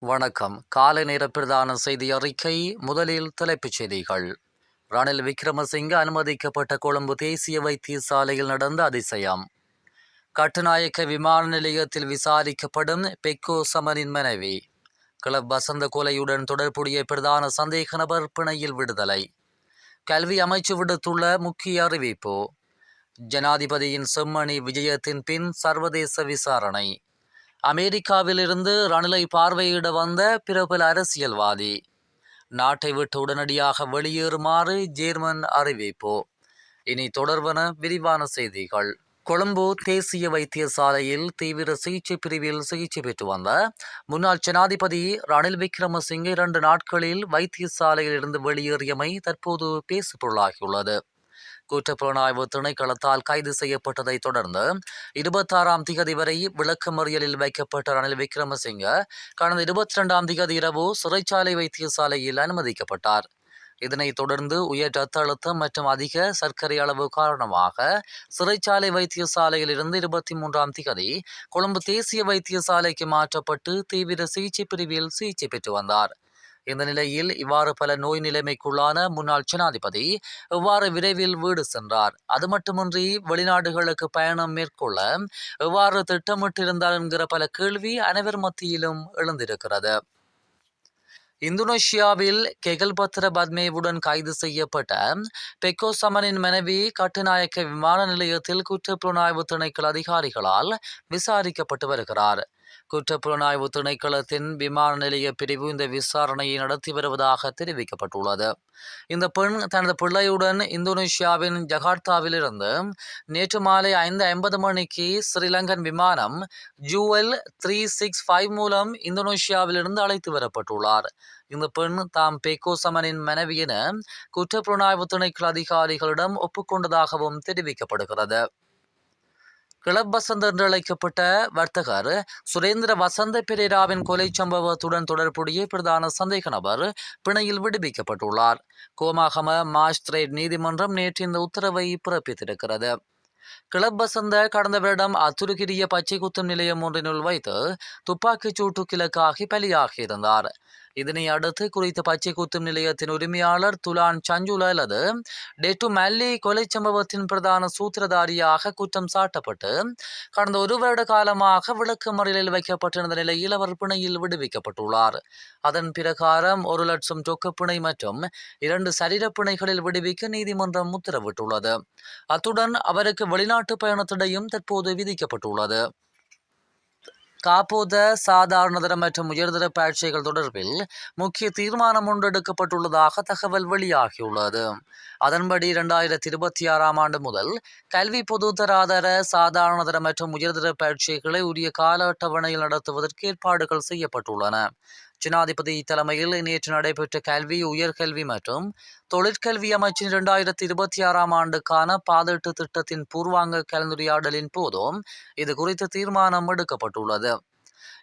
வணக்கம். காலை நேர பிரதான செய்தி அறிக்கை முதலில் தலைப்புச் செய்திகள். ரணில் விக்ரமசிங்க அனுமதிக்கப்பட்ட கொழும்பு தேசிய வைத்தியசாலையில் நடந்த அதிசயம். கட்டுநாயக்க விமான நிலையத்தில் விசாரிக்கப்படும் பெக்கோ சமனின் மனைவி. கிளப் வசந்த கொலையுடன் தொடர்புடைய பிரதான சந்தேக நபர் பிணையில் விடுதலை. கல்வி அமைச்சு விடுத்துள்ள முக்கிய அறிவிப்பு. ஜனாதிபதியின் செம்மணி விஜயத்தின் பின் சர்வதேச விசாரணை. அமெரிக்காவிலிருந்து ரணிலை பார்வையிட வந்த பிரபல அரசியல்வாதி. நாட்டை விட்டு உடனடியாக வெளியேறுமாறு ஜேர்மன் அறிவிப்பு. இனி தொடர்வன விரிவான செய்திகள். கொழும்பு தேசிய வைத்தியசாலையில் தீவிர சிகிச்சை பிரிவில் சிகிச்சை பெற்று வந்த முன்னாள் ஜனாதிபதி ரணில் விக்ரமசிங்கே இரண்டு நாட்களில் வைத்தியசாலையில் இருந்து வெளியேறியமை தற்போது பேசுபொருளாகியுள்ளது. குற்றப்புலனாய்வு திணைக்களத்தால் கைது செய்யப்பட்டதை தொடர்ந்து இருபத்தாறாம் திகதி வரை விளக்கமறியலில் வைக்கப்பட்ட ரணில் விக்ரமசிங்க கடந்த இருபத்தி ரெண்டாம் திகதி இரவு சிறைச்சாலை வைத்தியசாலையில் அனுமதிக்கப்பட்டார். இதனைத் தொடர்ந்து உயர் ரத்த அழுத்தம் மற்றும் அதிக சர்க்கரை அளவு காரணமாக சிறைச்சாலை வைத்தியசாலையில் இருந்து இருபத்தி மூன்றாம் திகதி கொழும்பு தேசிய வைத்தியசாலைக்கு மாற்றப்பட்டு தீவிர சிகிச்சை பிரிவில் சிகிச்சை பெற்று வந்தார். இந்த நிலையில் இவ்வாறு பல நோய் நிலைமைக்குள்ளான முன்னாள் ஜனாதிபதி இவ்வாறு விரைவில் வீடு சென்றார். அது மட்டுமின்றி வெளிநாடுகளுக்கு பயணம் மேற்கொள்ள எவ்வாறு திட்டமிட்டிருந்தார் என்கிற பல கேள்வி அனைவர் மத்தியிலும் எழுந்திருக்கிறது. இந்தோனேஷியாவில் கெகல்பத்ர பத்மேவுடன் கைது செய்யப்பட்ட பெக்கோ சமனின் மனைவி கட்டுநாயக்க விமான நிலையத்தில் குற்றப்புலனாய்வு திணைக்கள் அதிகாரிகளால் விசாரிக்கப்பட்டு வருகிறார். குற்றப்புலனாய்வு திணைக்களத்தின் விமான நிலைய பிரிவு இந்த விசாரணையை நடத்தி வருவதாக தெரிவிக்கப்பட்டுள்ளது. இந்த பெண் தனது பிள்ளையுடன் இந்தோனேஷியாவின் ஜகார்த்தாவிலிருந்து நேற்று மாலை ஐந்து ஐம்பது மணிக்கு ஸ்ரீலங்கன் விமானம் ஜூஎல் த்ரீ சிக்ஸ் ஃபைவ் மூலம் இந்தோனேஷியாவிலிருந்து அழைத்து வரப்பட்டுள்ளார். இந்த பெண் தாம் பேக்கோசமனின் மனைவி என குற்றப்புலனாய்வு திணைக்கள அதிகாரிகளிடம் ஒப்புக்கொண்டதாகவும் தெரிவிக்கப்படுகிறது. கிளப் வசந்த் என்று அழைக்கப்பட்ட வர்த்தகர் சுரேந்திர வசந்த பெரேராவின் கொலை சம்பவத்துடன் தொடர்புடைய பிரதான சந்தேக நபர் பிணையில் விடுவிக்கப்பட்டுள்ளார். கோமாகம மாஜ்திரேட் நீதிமன்றம் நேற்று இந்த உத்தரவை பிறப்பித்திருக்கிறது. கிளப் வசந்த கடந்த வருடம் அத்துருகிரிய பச்சை குத்தும் நிலையம் ஒன்றினுள் வைத்து துப்பாக்கிச் சூட்டு கிழக்காகி பலியாகியிருந்தார். இதனை அடுத்து குறித்த பச்சை குத்தும் நிலையத்தின் உரிமையாளர் துலான் சஞ்சுல அல்லது டெட்டு மல்லி கொலை சம்பவத்தின் பிரதான சூத்திரதாரியாக குற்றம் சாட்டப்பட்டு கடந்த ஒரு வருட காலமாக விளக்கு மறியலில் வைக்கப்பட்டிருந்த நிலையில் அவர் பிணையில் விடுவிக்கப்பட்டுள்ளார். அதன் பிரகாரம் ஒரு லட்சம் தொக்கப்பிணை பிணை மற்றும் இரண்டு சரீரப்பிணைகளில் விடுவிக்க நீதிமன்றம் உத்தரவிட்டுள்ளது. அத்துடன் அவருக்கு வெளிநாட்டு பயணத்தடையும் தற்போது விதிக்கப்பட்டுள்ளது. காப்போத சாதாரணதர மற்றும் உயர்தர பரீட்சைகள் தொடர்பில் முக்கிய தீர்மானம் ஒன்று எடுக்கப்பட்டுள்ளதாக தகவல் வெளியாகியுள்ளது. அதன்படி இரண்டாயிரத்தி இருபத்தி ஆறாம் ஆண்டு முதல் கல்வி பொதுத்தராதர சாதாரணதர மற்றும் உயர்தர பரீட்சைகளை உரிய கால அட்டவணையில் நடத்துவதற்கு ஏற்பாடுகள் செய்யப்பட்டுள்ளன. ஜனாதிபதி தலைமையில் நேற்று நடைபெற்ற கல்வி உயர்கல்வி மற்றும் தொழிற்கல்வி அமைச்சின் இரண்டாயிரத்தி இருபத்தி ஆறாம் ஆண்டுக்கான பாதீட்டு திட்டத்தின் பூர்வாங்க கலந்துரையாடலின் போதும் இது குறித்த தீர்மானம் எடுக்கப்பட்டுள்ளது.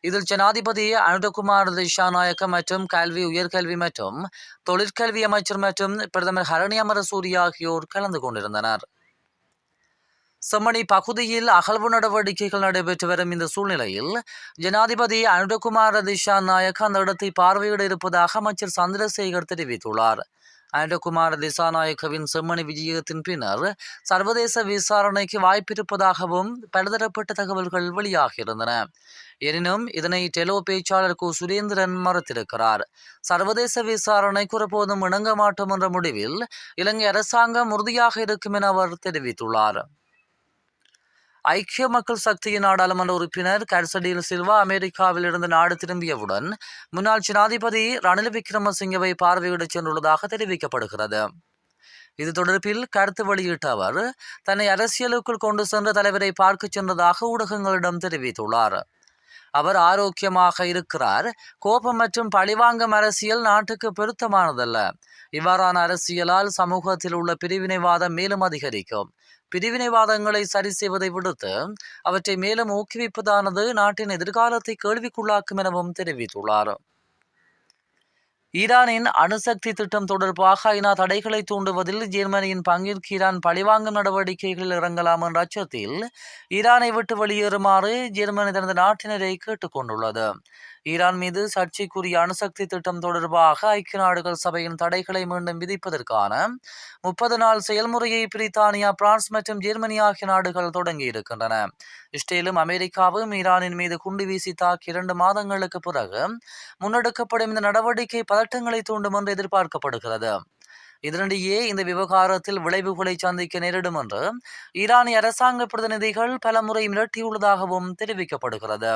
இதில் ஜனாதிபதி அனுதகுமார் திஷாநாயக்க மற்றும் கல்வி உயர்கல்வி மற்றும் தொழிற்கல்வி அமைச்சர் மற்றும் பிரதமர் ஹரணி அமரசூரி ஆகியோர் கலந்து கொண்டிருந்தனர். செம்மணி பகுதியில் அகழ்வு நடவடிக்கைகள் நடைபெற்று வரும் இந்த சூழ்நிலையில் ஜனாதிபதி அனுடகுமார் திஷா நாயக் அந்த இடத்தை பார்வையிட இருப்பதாக அமைச்சர் சந்திரசேகர் தெரிவித்துள்ளார். அனுடகுமார திசாநாயக்கவின் செம்மணி விஜயத்தின் பின்னர் சர்வதேச விசாரணைக்கு வாய்ப்பிருப்பதாகவும் பலதரப்பட்ட தகவல்கள் வெளியாகியிருந்தன. எனினும் இதனை டெலோ பேச்சாளர் கு. சுரேந்திரன் மறுத்திருக்கிறார். சர்வதேச விசாரணை ஒருபோதும் இணங்க மாட்டோம் என்ற முடிவில் இலங்கை அரசாங்கம் உறுதியாக இருக்கும் என அவர் தெரிவித்துள்ளார். ஐக்கிய மக்கள் சக்தியின் நாடாளுமன்ற உறுப்பினர் கர்சடியில் சில்வா அமெரிக்காவில் இருந்து நாடு திரும்பியவுடன் முன்னாள் ஜனாதிபதி ரணில் விக்ரமசிங்கவை பார்வையிடச் சென்றுள்ளதாக தெரிவிக்கப்படுகிறது. இது தொடர்பில் கருத்து வெளியிட்ட அவர் தன்னை அரசியலுக்குள் கொண்டு சென்ற தலைவரை பார்க்கச் சென்றதாக ஊடகங்களிடம் தெரிவித்துள்ளார். அவர் ஆரோக்கியமாக இருக்கிறார். கோபம் மற்றும் பழிவாங்கும் அரசியல் நாட்டுக்கு பொருத்தமானதல்ல. இவ்வாறான அரசியலால் சமூகத்தில் உள்ள பிரிவினைவாதம் மேலும் அதிகரிக்கும். பிரிவினைவாதங்களை சரி செய்வதை விடுத்து அவற்றை மேலும் ஊக்குவிப்பதானது நாட்டின் எதிர்காலத்தை கேள்விக்குள்ளாக்கும் எனவும் தெரிவித்துள்ளார். ஈரானின் அணுசக்தி திட்டம் தொடர்பாக ஐநா தடைகளை தூண்டுவதில் ஜெர்மனியின் பங்கிற்கு ஈரான் பழிவாங்கும் நடவடிக்கைகளில் இறங்கலாம் என்ற அச்சத்தில் ஈரானை விட்டு வெளியேறுமாறு ஜெர்மனி தனது நாட்டினரை கேட்டுக்கொண்டுள்ளது. ஈரான் மீது சர்ச்சைக்குரிய அணுசக்தி திட்டம் தொடர்பாக ஐக்கிய நாடுகள் சபையின் தடைகளை மீண்டும் விதிப்பதற்கான முப்பது நாள் செயல்முறையை பிரித்தானியா பிரான்ஸ் மற்றும் ஜெர்மனி ஆகிய நாடுகள் தொடங்கி இருக்கின்றன. இஸ்ரேலும் அமெரிக்காவும் ஈரானின் மீது குண்டு வீசி தாக்கி இரண்டு மாதங்களுக்கு பிறகு முன்னெடுக்கப்படும் இந்த நடவடிக்கை பதட்டங்களை தூண்டும் என்று எதிர்பார்க்கப்படுகிறது. இதனிடையே இந்த விவகாரத்தில் விளைவுகளை சந்திக்க நேரிடும் என்று ஈரானிய அரசாங்க பிரதிநிதிகள் பலமுறை மிரட்டியுள்ளதாகவும் தெரிவிக்கப்படுகிறது.